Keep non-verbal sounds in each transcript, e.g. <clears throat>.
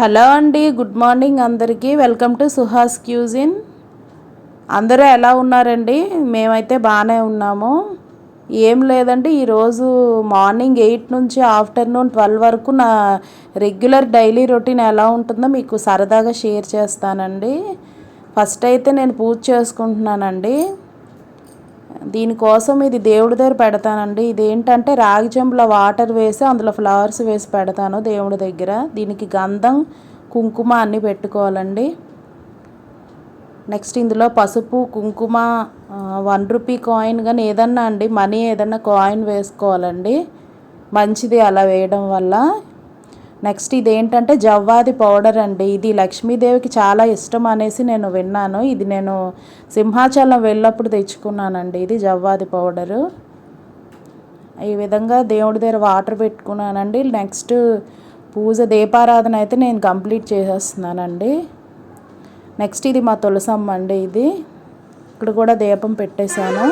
Hello అండి good morning అందరికీ. Welcome to Suhas cuisine. అందరూ ఎలా ఉన్నారండి? మేమైతే బాగానే ఉన్నాము. ఏం లేదండి ఈరోజు మార్నింగ్ ఎయిట్ నుంచి ఆఫ్టర్నూన్ ట్వెల్వ్ వరకు నా రెగ్యులర్ డైలీ రొటీన్ ఎలా ఉంటుందో మీకు సరదాగా షేర్ చేస్తానండి. ఫస్ట్ అయితే నేను పూజ చేసుకుంటున్నానండి. దీనికోసం ఇది దేవుడి దగ్గర పెడతానండి. ఇది ఏంటంటే రాగి చెంబులో వాటర్ వేసి అందులో ఫ్లవర్స్ వేసి పెడతాను దేవుడి దగ్గర. దీనికి గంధం కుంకుమ అన్నీ పెట్టుకోవాలండి. నెక్స్ట్ ఇందులో పసుపు కుంకుమ వన్ రూపీ కాయిన్ కానీ ఏదన్నా అండి మనీ ఏదన్నా కాయిన్ వేసుకోవాలండి. మంచిది అలా వేయడం వల్ల. నెక్స్ట్ ఇదేంటంటే జవ్వాది పౌడర్ అండి. ఇది లక్ష్మీదేవికి చాలా ఇష్టం అనేసి నేను విన్నాను. ఇది నేను సింహాచలం వెళ్ళినప్పుడు తెచ్చుకున్నానండి. ఇది జవ్వాది పౌడరు. ఈ విధంగా దేవుడి దగ్గర వాటర్ పెట్టుకున్నానండి. నెక్స్ట్ పూజ దీపారాధన అయితే నేను కంప్లీట్ చేసేస్తున్నానండి. నెక్స్ట్ ఇది మా తులసమ్మ అండి ఇది. ఇక్కడ కూడా దీపం పెట్టేశాను.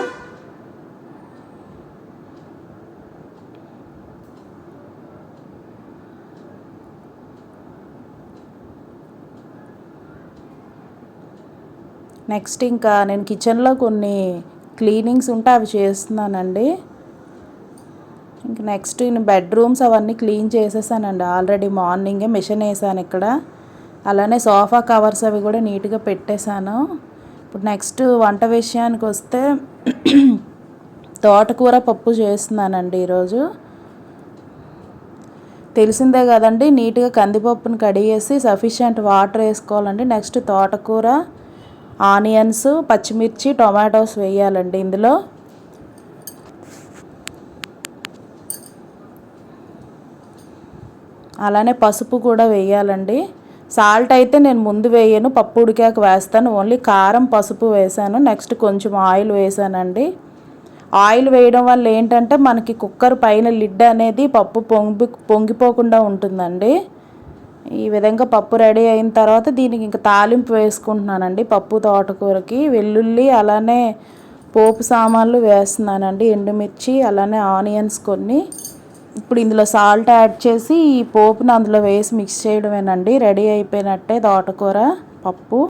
నెక్స్ట్ ఇంకా నేను కిచెన్లో కొన్ని క్లీనింగ్స్ ఉంటే అవి చేస్తున్నానండి. ఇంక నెక్స్ట్ నేను బెడ్రూమ్స్ అవన్నీ క్లీన్ చేసేసానండి. ఆల్రెడీ మార్నింగే మిషన్ వేసాను ఇక్కడ. అలానే సోఫా కవర్స్ అవి కూడా నీట్గా పెట్టేశాను. ఇప్పుడు నెక్స్ట్ వంట విషయానికి వస్తే <clears throat> తోటకూర పప్పు చేస్తున్నానండి ఈరోజు. తెలిసిందే కదండి నీట్గా కందిపప్పును కడిగేసి సఫిషియంట్ వాటర్ వేసుకోవాలండి. నెక్స్ట్ తోటకూర ఆనియన్స్ పచ్చిమిర్చి టొమాటోస్ వేయాలండి ఇందులో. అలానే పసుపు కూడా వేయాలండి. సాల్ట్ అయితే నేను ముందు వేయను పప్పు ఉడికాక వేస్తాను. ఓన్లీ కారం పసుపు వేసాను. నెక్స్ట్ కొంచెం ఆయిల్ వేసానండి. ఆయిల్ వేయడం వల్ల ఏంటంటే మనకి కుక్కర్ పైన లిడ్ అనేది పప్పు పొంగి పొంగిపోకుండా ఉంటుందండి. ఈ విధంగా పప్పు రెడీ అయిన తర్వాత దీనికి ఇంకా తాలింపు వేసుకుంటున్నానండి. పప్పు తోటకూరకి వెల్లుల్లి అలానే పోపు సామాన్లు వేస్తున్నానండి. ఎండుమిర్చి అలానే ఆనియన్స్ కొన్ని. ఇప్పుడు ఇందులో సాల్ట్ యాడ్ చేసి ఈ పోపును అందులో వేసి మిక్స్ చేయడమేనండి. రెడీ అయిపోయినట్టే తోటకూర పప్పు.